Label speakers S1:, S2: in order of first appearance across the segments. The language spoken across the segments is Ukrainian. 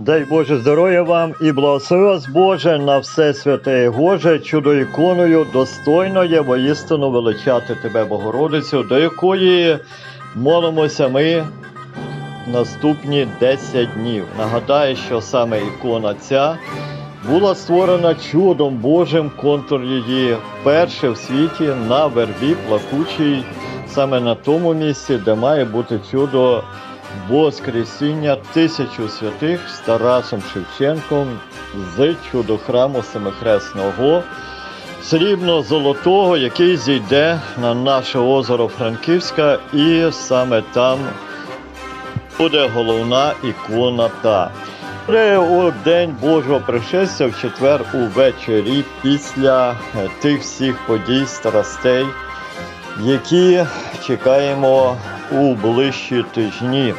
S1: Дай Боже здоров'я вам і благослови вас Боже на все святе і Боже, чудо іконою достойно є воістину величати Тебе, Богородицю, до якої молимося ми наступні 10 днів. Нагадаю, що саме ікона ця була створена чудом Божим, контур її вперше в світі на вербі плакучій, саме на тому місці, де має бути чудо Воскресіння тисячу святих з Тарасом Шевченком з чудохраму Семихресного срібно-золотого, який зійде на наше озеро Франківська, і саме там буде головна ікона та. У День Божого пришестя в четвер увечері після е, тих всіх подій, страстей, які чекаємо у ближчі тижні.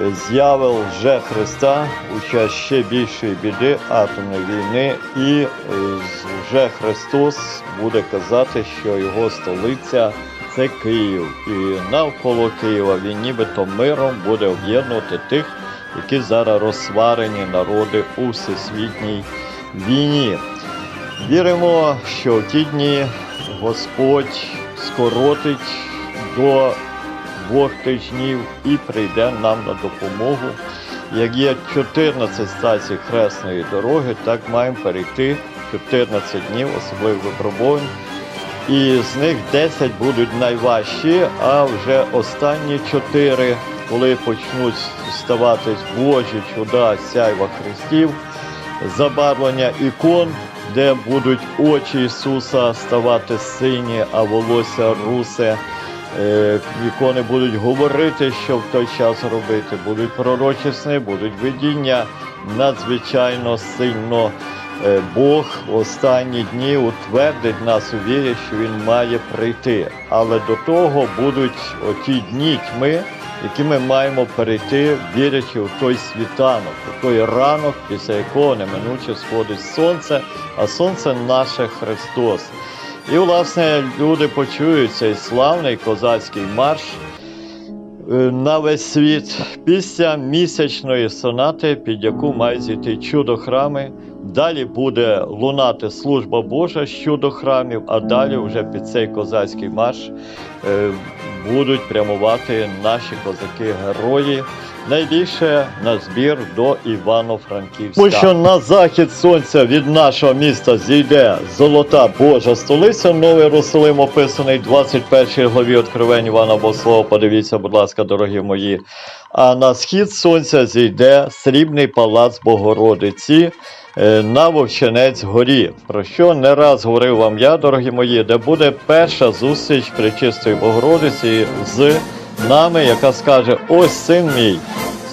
S1: Е, З'яви лже Христа у час ще більшої біди атомної війни, і е, вже Христос буде казати, що його столиця це Київ, і навколо Києва він нібито миром буде об'єднувати тих, які зараз розсварені народи у всесвітній війні. Віримо, що в ті дні Господь скоротить до двох тижнів і прийде нам на допомогу. Як є 14 стацій хресної дороги, так маємо перейти 14 днів особливих випробувань. І з них 10 будуть найважчі, а вже останні 4, коли почнуть ставатись Божі чуда сяйва Христів, забарвлення ікон, де будуть очі Ісуса ставати сині, а волосся русе. Е, Ікони будуть говорити, що в той час робити, будуть пророчі сни, будуть видіння надзвичайно сильно. Е, Бог в останні дні утвердить нас у вірі, що Він має прийти. Але до того будуть оті дні тьми, які ми маємо перейти, вірячи в той світанок, у той ранок, після якого неминуче сходить сонце, а сонце наше Христос. І, власне, люди почують цей славний козацький марш е, на весь світ після місячної сонати, під яку мають зійти чудо храми. Далі буде лунати служба Божа чудо храмів, а далі вже під цей козацький марш е, будуть прямувати наші козаки-герої. Найбільше на збір до Івано-Франківська. Тому що на захід сонця від нашого міста зійде золота Божа столиця. Новий Русалим описаний в 21 главі Откровень Івана Богослова. Подивіться, будь ласка, дорогі мої. А на схід сонця зійде срібний палац Богородиці. Е, На Вовчинець горі, про що не раз говорив вам я, дорогі мої, де буде перша зустріч Пречистої Богородиці з нами, яка скаже: Ось син мій,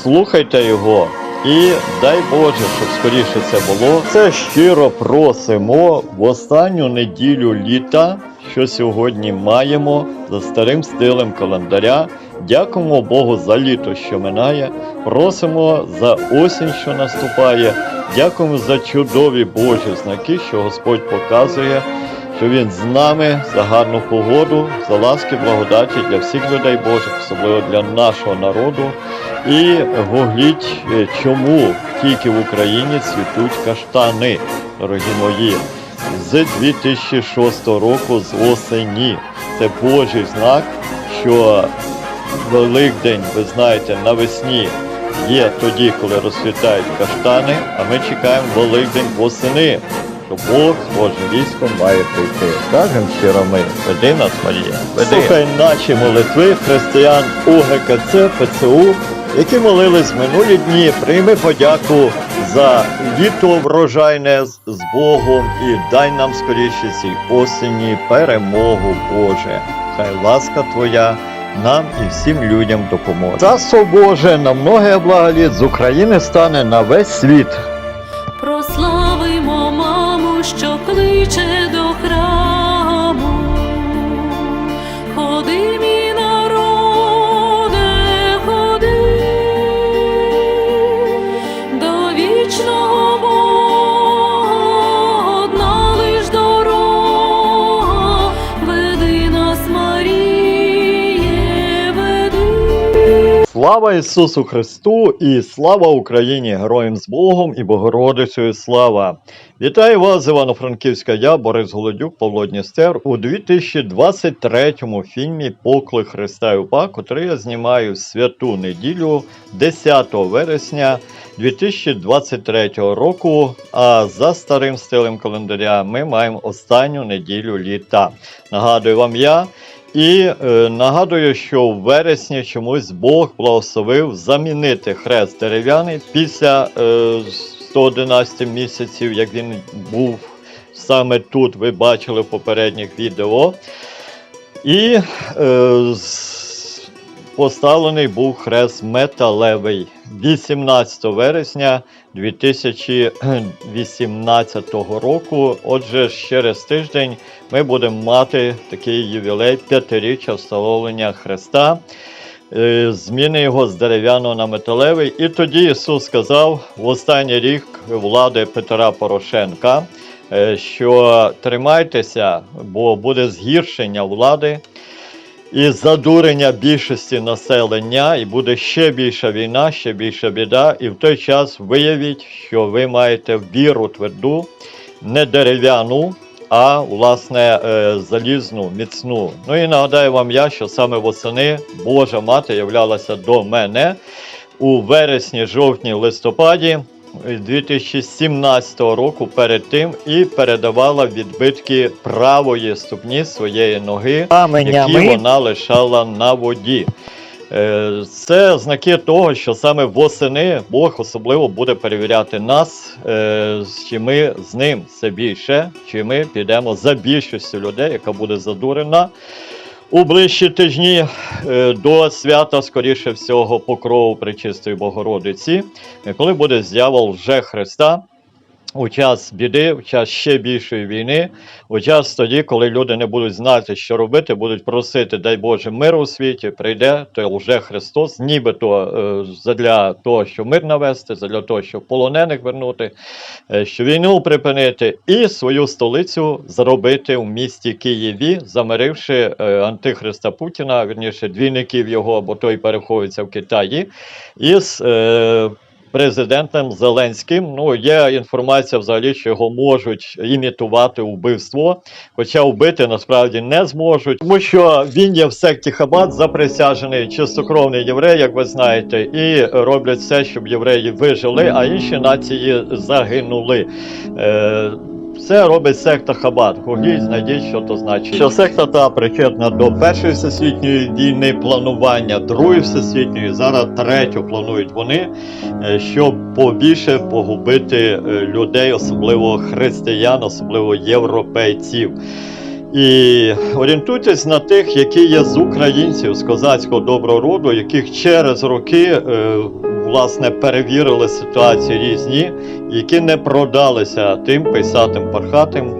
S1: слухайте його. І дай Боже, щоб скоріше це було. Це щиро просимо в останню неділю літа, що сьогодні маємо за старим стилем календаря. Дякуємо Богу за літо, що минає. Просимо за осінь, що наступає. Дякуємо за чудові Божі знаки, що Господь показує що він з нами за гарну погоду, за ласки, благодаті для всіх людей Божих, особливо для нашого народу. І гугліть, е, чому тільки в Україні цвітуть каштани, дорогі мої. З 2006 року, з осені. Це Божий знак, що Великдень, ви знаєте, навесні є тоді, коли розцвітають каштани, а ми чекаємо Великдень восени що Бог з Божим військом має прийти. Кажемо щиро ми, веди нас, Марія. Веди. Слухай наші молитви християн УГКЦ, ПЦУ, які молились минулі дні. Прийми подяку за літо врожайне з Богом і дай нам скоріше цій осені перемогу, Боже. Хай ласка Твоя. Нам і всім людям допоможе. Царство Боже на многе благоліт з України стане на весь світ.
S2: Прославимо маму, що кличе
S1: Слава Ісусу Христу і слава Україні! Героям з Богом і Богородицею слава! Вітаю вас Івано-Франківська. Я Борис Голодюк, Павло Дністер у 2023 фільмі Поклик Христа і УПА, котрий я знімаю в святу неділю 10 вересня 2023 року. А за старим стилем календаря ми маємо останню неділю літа. Нагадую вам я. І е, нагадую, що в вересні чомусь Бог благословив замінити хрест дерев'яний після е, 111 місяців, як він був саме тут, ви бачили в попередніх відео. І е, поставлений був хрест металевий 18 вересня 2018 року. Отже, через тиждень ми будемо мати такий ювілей п'ятиріччя встановлення хреста. Е, Зміни його з дерев'яного на металевий. І тоді Ісус сказав в останній рік влади Петра Порошенка, е, що тримайтеся, бо буде згіршення влади і задурення більшості населення, і буде ще більша війна, ще більша біда. І в той час виявіть, що ви маєте віру тверду, не дерев'яну, а власне е, залізну, міцну. Ну і нагадаю вам я, що саме восени Божа мати являлася до мене у вересні, жовтні, листопаді. 2017 року перед тим і передавала відбитки правої ступні своєї ноги які вона лишала на воді. Е, Це знаки того, що саме восени Бог особливо буде перевіряти нас, е, чи ми з ним все більше, чи ми підемо за більшістю людей, яка буде задурена. У ближчі тижні е, до свята, скоріше всього, покрову Пречистої Богородиці, е, коли буде з'явол вже Христа, у час біди, в час ще більшої війни, у час тоді, коли люди не будуть знати, що робити, будуть просити, дай Боже, миру у світі, прийде той лже Христос, нібито е, задля того, щоб мир навести, задля того, щоб полонених вернути, е, щоб війну припинити, і свою столицю зробити в місті Києві, замиривши е, антихриста Путіна, вірніше двійників його, бо той переховується в Китаї, із президентом Зеленським. Ну, є інформація взагалі, що його можуть імітувати вбивство, хоча вбити насправді не зможуть, тому що він є в секті Хабат заприсяжений чистокровний єврей, як ви знаєте, і роблять все, щоб євреї вижили, а інші нації загинули. Е, це робить секта Хабат. Гугліть, знайдіть, що то значить. Що секта та причетна до першої всесвітньої війни планування, другої всесвітньої, зараз третю планують вони, е, щоб побільше погубити е, людей, особливо християн, особливо європейців. І орієнтуйтесь на тих, які є з українців з козацького доброго роду, яких через роки е, власне перевірили ситуації різні, які не продалися тим писатим пархатим.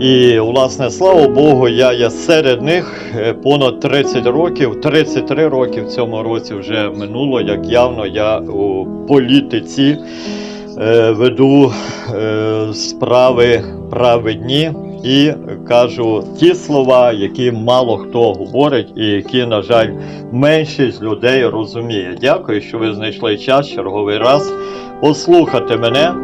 S1: І, власне, слава Богу, я є серед них е, понад 30 років, 33 роки в цьому році вже минуло, як явно я у політиці е, веду справи праведні і кажу ті слова, які мало хто говорить, і які, на жаль, меншість людей розуміє. Дякую, що ви знайшли час черговий раз послухати мене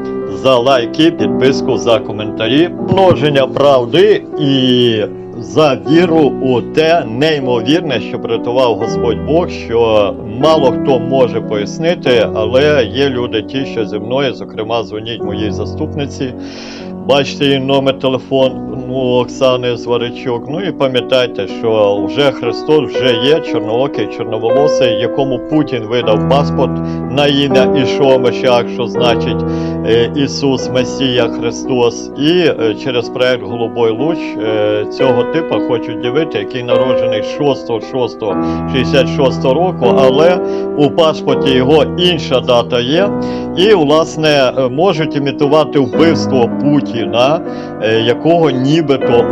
S1: за лайки, підписку, за коментарі, множення правди і за віру у те неймовірне, що приготував Господь Бог, що мало хто може пояснити, але є люди ті, що зі мною, зокрема, дзвоніть моїй заступниці. Бачите її номер телефону Оксани Зваричук. Ну і пам'ятайте, що вже Христос вже є чорноокий, чорноволосий, якому Путін видав паспорт на ім'я Мешах, що значить е, Ісус Месія Христос. І е, через проект Голубой Луч е, цього типа хочуть дивити, який народжений 6.6.66 року, але у паспорті його інша дата є. І, власне, можуть імітувати вбивство Путіна, е, якого нібито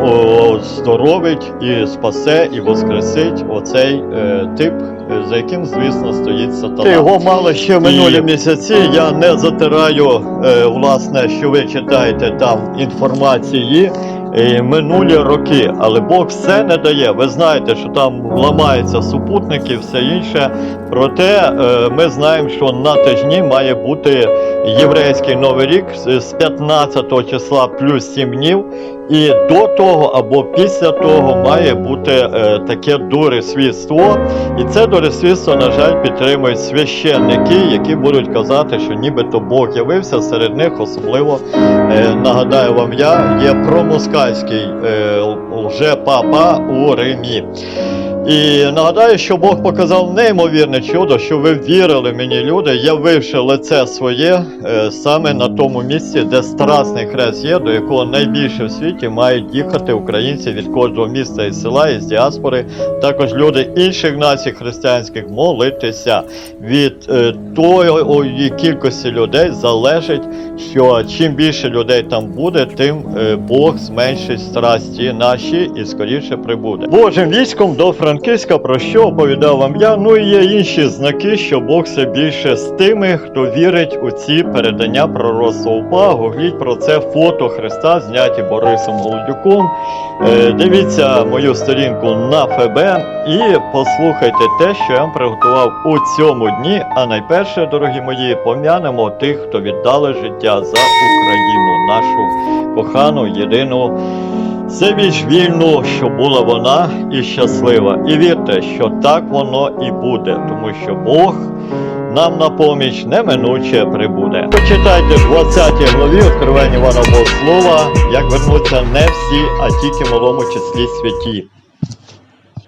S1: оздоровить здоровить і спасе, і воскресить оцей е, тип, е, за яким, звісно, стоїть сатана. Його мало ще в минулі місяці. Я не затираю, е, власне, що ви читаєте там інформації. Минулі роки. Але Бог все не дає. Ви знаєте, що там ламаються супутники, все інше. Проте е, ми знаємо, що на тижні має бути єврейський новий рік з 15 числа плюс 7 днів. І до того або після того має бути е, таке дуресвідство. І це дуресвідство, на жаль, підтримують священники, які будуть казати, що нібито Бог явився серед них, особливо е, нагадаю вам я, є промоскальський е, лже-папа у Римі. І нагадаю, що Бог показав неймовірне чудо, що ви вірили мені, люди, явивши лице своє е, саме на тому місці, де страсний хрест є, до якого найбільше в світі мають їхати українці від кожного міста і села, із діаспори, також люди інших націй християнських молитися. Від е, тої кількості людей залежить, що чим більше людей там буде, тим е, Бог зменшить страсті наші і скоріше прибуде. Божим військом до Франківська про що оповідав вам я. Ну і є інші знаки, що Бог все більше з тими, хто вірить у ці передання пророцтва УПА. Гугліть про це фото Христа, зняті Борисом Голодюком. Е, Дивіться мою сторінку на ФБ і послухайте те, що я вам приготував у цьому дні. А найперше, дорогі мої, пом'янемо тих, хто віддали життя за Україну, нашу кохану, єдину. Це віч вільну, що була вона і щаслива. І вірте, що так воно і буде, тому що Бог нам на поміч неминуче прибуде. Почитайте в 20 главі Откровення Івана Богослова, як вернуться не всі, а тільки в малому числі святі.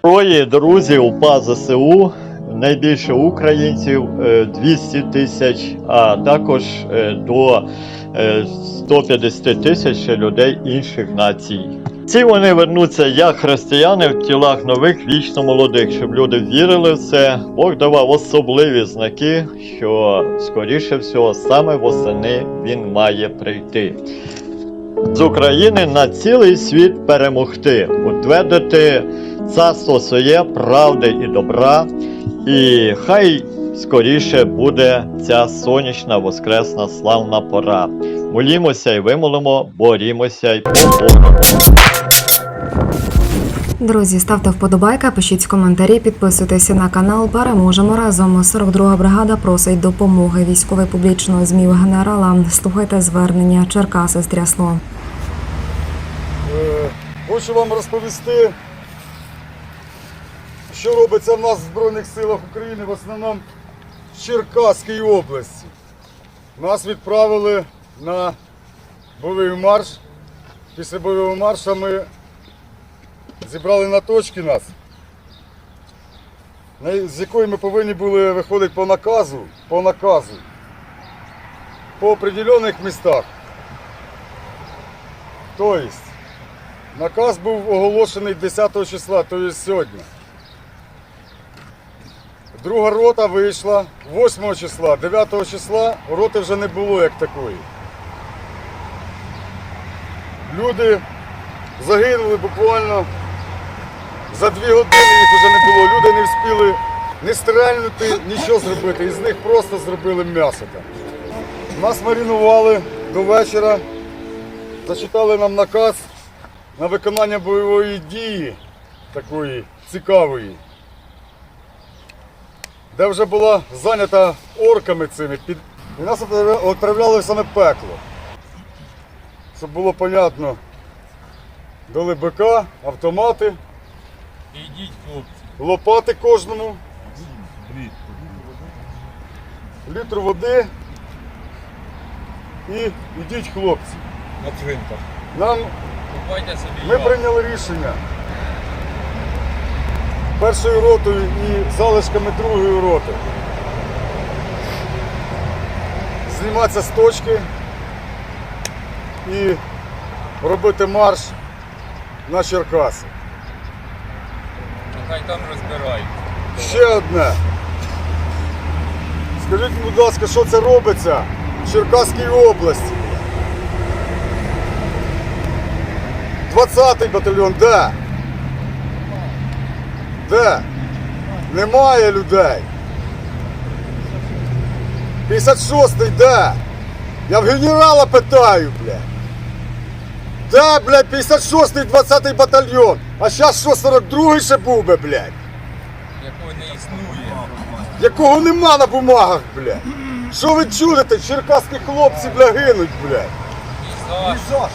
S1: Троє друзі УПА ЗСУ, найбільше українців е, 200 тисяч, а також е, до е, 150 тисяч людей інших націй. Ці вони вернуться як християни в тілах нових вічно молодих, щоб люди вірили в це. Бог давав особливі знаки, що скоріше всього саме восени він має прийти. З України на цілий світ перемогти, утвердити царство своє правди і добра, і хай скоріше буде ця сонячна воскресна славна пора. Молімося і вимолимо, борімося й поборемо.
S3: Друзі, ставте вподобайка, пишіть коментарі, підписуйтеся на канал. Переможемо разом. 42 бригада просить допомоги військової публічної змі генерала. Слухайте звернення Черкаси стрясло.
S4: Е, Хочу вам розповісти, що робиться в нас в Збройних силах України, в основному в Черкаській області. Нас відправили на бойовий марш. Після бойового марша ми зібрали на точки нас, з якої ми повинні були виходити по наказу, по наказу, по определених містах. Тобто, Наказ був оголошений 10 числа, тобто сьогодні. Друга рота вийшла 8 числа, 9 числа роти вже не було як такої. Люди загинули буквально за дві години їх вже не було. Люди не встигли не стрельнути, нічого зробити. Із них просто зробили м'ясо. Нас марінували до вечора, зачитали нам наказ на виконання бойової дії такої цікавої, де вже була зайнята орками цими. Під... І нас відправля- відправляли в саме пекло. Щоб було понятно, дали БК, автомати,
S5: Ідіть, хлопці.
S4: лопати кожному, літр води і йдіть хлопці.
S5: На цвинтар.
S4: Нам
S5: Купайте собі.
S4: Ми прийняли рішення першою ротою і залишками другої роти зніматися з точки і робити марш на Черкаси.
S5: Нехай там розбирають.
S4: Ще одне. Скажіть, будь ласка, що це робиться в Черкаській області? 20-й батальйон, де? Де? Немає людей. 56-й де? Я в генерала питаю, блядь. Да, блядь, 56-й, 20-й батальйон. А зараз що, 42-й ще був би, блядь.
S5: Якого не існує.
S4: Якого нема на бумагах, блядь. Що ви чудите? Черкаські хлопці, бля, гинуть, блядь.
S5: За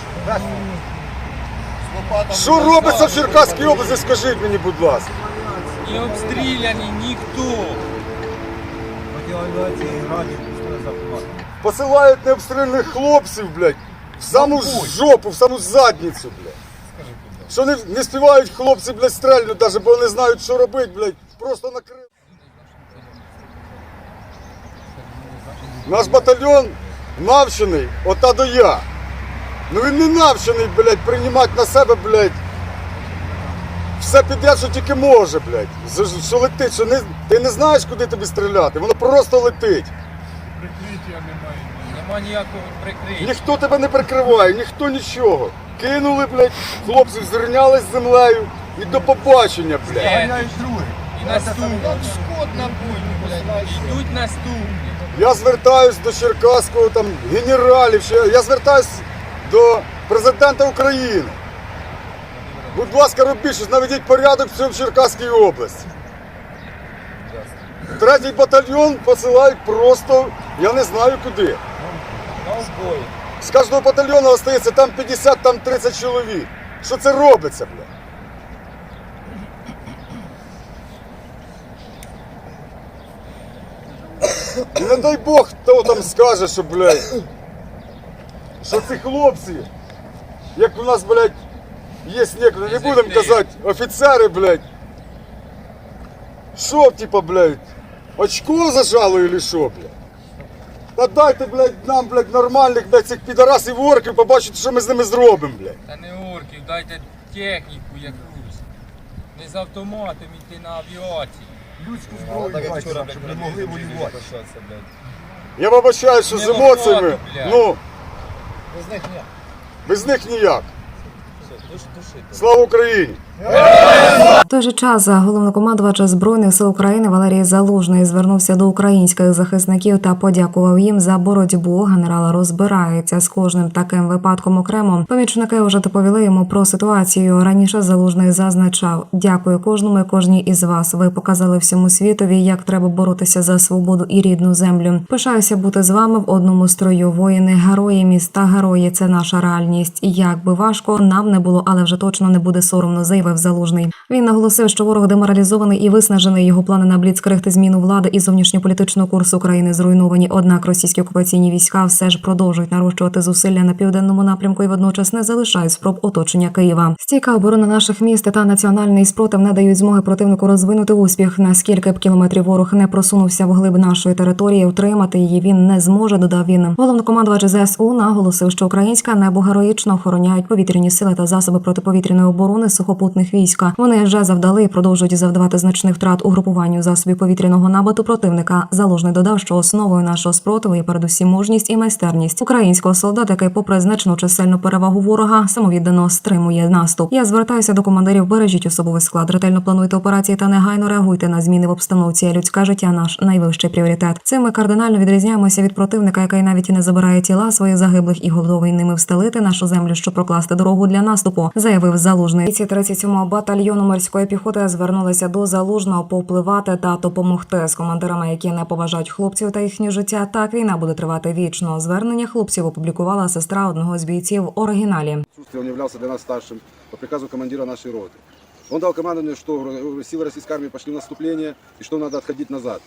S4: Що робиться в Черкаській області, скажіть мені, будь ласка.
S5: Не обстріляні ніхто.
S4: Посилають необстрільних хлопців, блядь, в саму жопу, в саму задницю, блядь. Що не, не співають хлопці, блядь, стрельнуть навіть, бо не знають, що робити, блядь, просто накрив. Наш батальйон навчений, ота до я. Ну він не навчений, блядь, приймати на себе, блядь, все підряд, що тільки може, блядь. Що летить, що не, ти не знаєш, куди тобі стріляти, воно просто летить.
S5: Нема ніякого прикриття.
S4: Ніхто тебе не прикриває, ніхто нічого. Кинули, блядь, хлопців зрівняли з землею і до побачення, блядь.
S5: Е, І наступні. Йдуть наступні.
S4: Я звертаюсь до Черкаського там генералів, ще- я звертаюсь до президента України. Будь ласка, робіть щось, наведіть порядок в цьому Черкаській області. Третій батальйон посилають просто, я не знаю куди. З кожного батальйону остається там 50, там 30 чоловік. Що це робиться, бля? І не дай Бог, хто там скаже, що, блядь, що ці хлопці, як у нас, блядь, є некоторі, не будемо казати, офіцери, блядь. Що, типа, блядь, очко зажало или що, блядь? Та дайте, блядь, нам, блядь, нормальних, блядь, цих підарасів орків, побачити, що ми з ними зробимо, блядь.
S5: Та не орків, дайте техніку якусь. Не з автоматом йти на авіації. Людську зброю, дайте, щоб не могли воювати.
S4: Я вибачаю, що з емоціями,
S5: лопату, блядь.
S4: ну, без них ніяк. Слава Україні!
S3: В той же час головнокомандувач збройних сил України Валерій Залужний звернувся до українських захисників та подякував їм за боротьбу. Генерал розбирається з кожним таким випадком окремо. Помічники вже доповіли йому про ситуацію. Раніше залужний зазначав: дякую кожному і кожній із вас. Ви показали всьому світові, як треба боротися за свободу і рідну землю. Пишаюся бути з вами в одному строю. Воїни, герої, міста, герої це наша реальність. Як би важко нам не було, але вже точно не буде соромно, заявив залужний. Він наголосив, що ворог деморалізований і виснажений. Його плани на бліцкриг та зміну влади і зовнішньополітичного курсу України зруйновані. Однак російські окупаційні війська все ж продовжують нарощувати зусилля на південному напрямку і водночас не залишають спроб оточення Києва. Стійка оборона наших міст та національний спротив не дають змоги противнику розвинути успіх. Наскільки б кілометрів ворог не просунувся вглиб нашої території, утримати її він не зможе. Додав він. Головнокомандувач ЗСУ наголосив, що українське небо героїчно охороняють повітряні сили та засоби протиповітряної оборони сухопутних війська. Вони вже завдали і продовжують завдавати значних втрат угрупуванню засобів повітряного набату противника. Заложний додав, що основою нашого спротиву є передусім мужність і майстерність українського солдата, який, попри значну чисельну перевагу ворога, самовіддано стримує наступ. Я звертаюся до командирів. Бережіть особовий склад, ретельно плануйте операції та негайно реагуйте на зміни в обстановці. Людське життя наш найвищий пріоритет. Цим ми кардинально відрізняємося від противника, який навіть і не забирає тіла своїх загиблих і готовий ними встелити нашу землю, щоб прокласти дорогу для наступу, заявив залужний. Бійці 37-го батальйону морської піхоти звернулися до залужного повпливати та допомогти з командирами, які не поважають хлопців та їхнє життя. Так війна буде тривати вічно. Звернення хлопців опублікувала сестра одного з бійців в оригіналі.
S6: присутствии он являлся для нас старшим по приказу командира нашей роты. Он дал командование, что э, силы российской армии пошли в наступление и что надо отходить назад.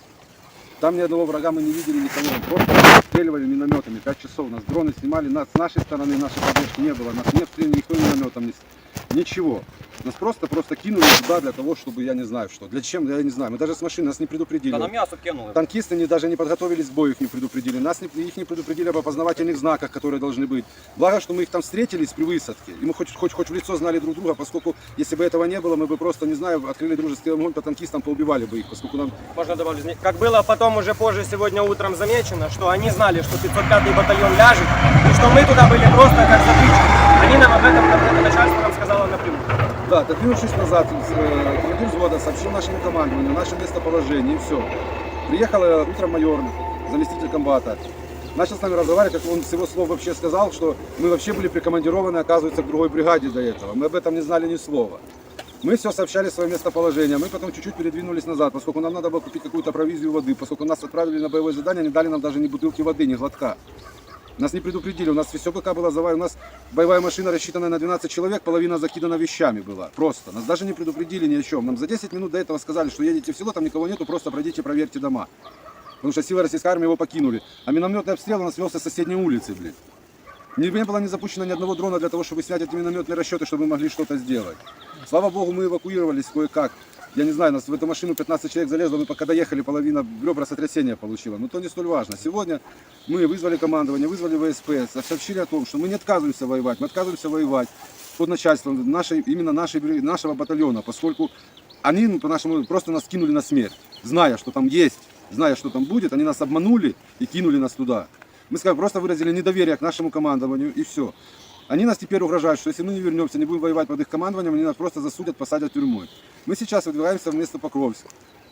S6: Там ни одного врага мы не видели, никого. Просто обстреливали минометами. Пять часов нас дроны снимали. Нас, с нашей стороны нашей поддержки не было. Нас не обстреляли никто минометом. Ни, с- ничего. Нас просто-просто кинули туда для того, чтобы я не знаю что. Для чем, я не знаю. Мы даже с машины нас не предупредили.
S7: Та на м'ясо кинули.
S6: Танкисты не, даже не подготовились к бою, их не предупредили. Нас не, их не предупредили об опознавательных знаках, которые должны быть. Благо, что мы их там встретились при высадке. И мы хоть, хоть, хоть в лицо знали друг друга, поскольку если бы этого не было, мы бы просто, не знаю, открыли дружеский огонь по танкистам, поубивали бы их, поскольку нам
S7: Можно добавить. Как было потом уже позже сегодня утром замечено, что они знали, что 505-й батальон ляжет, и что мы туда были просто как затычки. Они нам об этом, этом начальство нам сказало напрямую.
S6: Да, отодвинувшись назад, э, командир взвода сообщил нашему командованию наше местоположение и все. Приехал э, утром майор, заместитель комбата. начал с нами разговаривать, как он с его слов вообще сказал, что мы вообще были прикомандированы, оказывается, к другой бригаде до этого. Мы об этом не знали ни слова. Мы все сообщали свое местоположение, мы потом чуть-чуть передвинулись назад, поскольку нам надо было купить какую-то провизию воды, поскольку нас отправили на боевое задание, не дали нам даже ни бутылки воды, ни глотка. Нас не предупредили, у нас все БК было завалено, у нас боевая машина рассчитана на 12 человек, половина закидана вещами была, просто. Нас даже не предупредили ни о чем. Нам за 10 минут до этого сказали, что едете в село, там никого нету, просто пройдите, проверьте дома. Потому что силы российской армии его покинули. А минометный обстрел у нас велся с соседней улицы, блин. Не, не было не запущено ни одного дрона для того, чтобы снять эти минометные расчеты, чтобы мы могли что-то сделать. Слава богу, мы эвакуировались кое-как. Я не знаю, нас в эту машину 15 человек залезло, мы пока доехали, половина ребра сотрясения получила. Но то не столь важно. Сегодня мы вызвали командование, вызвали ВСП, сообщили о том, что мы не отказываемся воевать, мы отказываемся воевать под начальством нашей, именно нашей, нашего батальона, поскольку они ну, по-нашему просто нас кинули на смерть, зная, что там есть, зная, что там будет, они нас обманули и кинули нас туда. Мы сказали, просто выразили недоверие к нашему командованию и все. Они нас теперь угрожают, что если мы не вернемся, не будем воевать под их командованием, они нас просто засудят, посадят тюрьмой. Мы сейчас выдвигаемся в место Покровск.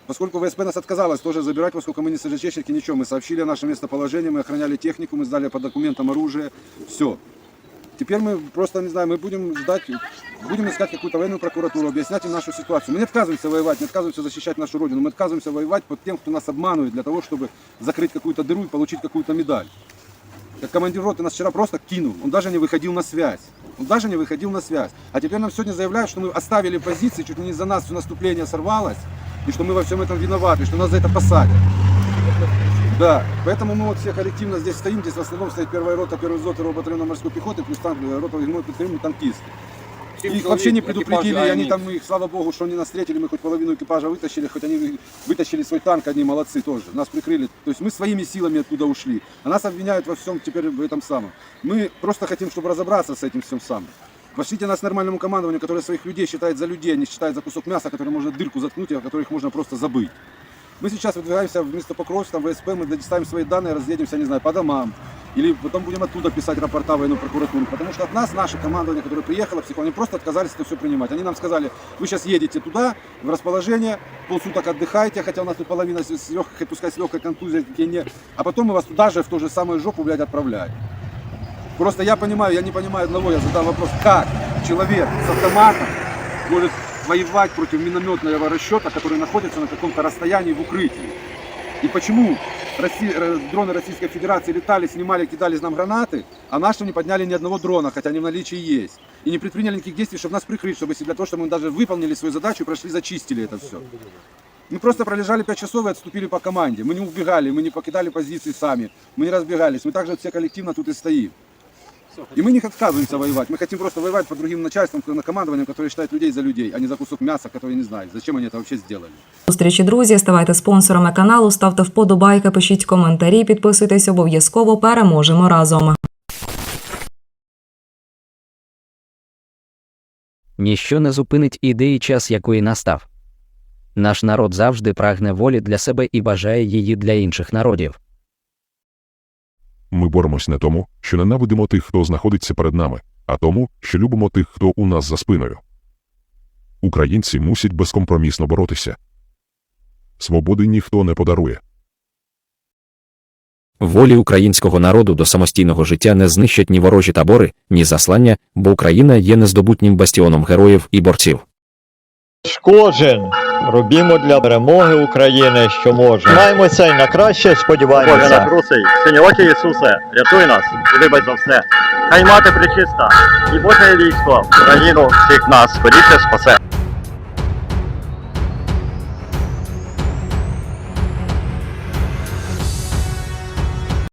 S6: Поскольку ВСП нас отказалась тоже забирать, поскольку мы не СЖЧшники, ничего. Мы сообщили о нашем местоположении, мы охраняли технику, мы сдали по документам оружие. Все. Теперь мы просто, не знаю, мы будем ждать, будем искать какую-то военную прокуратуру, объяснять им нашу ситуацию. Мы не отказываемся воевать, не отказываемся защищать нашу родину, мы отказываемся воевать под тем, кто нас обманывает, для того, чтобы закрыть какую-то дыру и получить какую-то медаль. Как командир роты нас вчера просто кинул, он даже не выходил на связь. Он даже не выходил на связь. А теперь нам сегодня заявляют, что мы оставили позиции, чуть ли не из-за нас все наступление сорвалось, и что мы во всем этом виноваты, что нас за это посадят. Да, поэтому мы вот все коллективно здесь стоим, здесь в основном стоит первая рота, первый взвод первого батальона морской піхоти, плюс там э, рота седьмой танкисты. Их вообще не предупредили, и они там, их, слава богу, что они нас встретили, мы хоть половину экипажа вытащили, хоть они вытащили свой танк, они молодцы тоже, нас прикрыли. То есть мы своими силами оттуда ушли, а нас обвиняют во всем теперь в этом самом. Мы просто хотим, чтобы разобраться с этим всем самым. Пошлите нас к нормальному командованию, которое своих людей считает за людей, а не считает за кусок мяса, который можно дырку заткнуть, и о которых можно просто забыть. Мы сейчас выдвигаемся в место там в ВСП, мы доставим свои данные, разъедемся, не знаю, по домам. Или потом будем оттуда писать рапорта в военную прокуратуру. Потому что от нас, наше командование, которое приехало, психо, они просто отказались это все принимать. Они нам сказали, вы сейчас едете туда, в расположение, полсуток отдыхайте, хотя у нас тут половина с, легкой, пускай с легкой контузией, не. А потом мы вас туда же, в ту же самую жопу, блядь, отправляем. Просто я понимаю, я не понимаю одного, я задам вопрос, как человек с автоматом может воевать против минометного расчета, который находится на каком-то расстоянии в укрытии. И почему Росси- э, дроны Российской Федерации летали, снимали, кидали нам гранаты, а наши не подняли ни одного дрона, хотя они в наличии есть. И не предприняли никаких действий, чтобы нас прикрыть, чтобы для того, чтобы мы даже выполнили свою задачу прошли, зачистили это все. Мы просто пролежали 5 часов и отступили по команде. Мы не убегали, мы не покидали позиции сами, мы не разбегались. Мы также все коллективно тут и стоим. И мы не отказываемся воевать. Мы хотим просто воевать под другим начальством, на командованием, которое считает людей за людей, а не за кусок мяса, который не знает, зачем они это вообще сделали.
S3: Зустрічі, друзі, ставайте спонсорами каналу, ставте вподобайки, пишіть коментарі, підписуйтесь обов'язково. Переможемо разом.
S8: Ніщо не зупинить ідеї час, якої настав. Наш народ завжди прагне волі для себе і бажає її для інших народів.
S9: Ми боремось не тому, що ненавидимо тих, хто знаходиться перед нами, а тому, що любимо тих, хто у нас за спиною. Українці мусять безкомпромісно боротися. Свободи ніхто не подарує.
S8: Волі українського народу до самостійного життя не знищать ні ворожі табори, ні заслання, бо Україна є нездобутнім бастіоном героїв і борців.
S1: Кожен робімо для перемоги України, що може. Маємося і на краще сподіваємося.
S10: Трусий, синьоокі Ісусе, рятуй нас і вибач за все. Хай мати причиста, і Боже військо, Україну всіх нас скоріше спасе.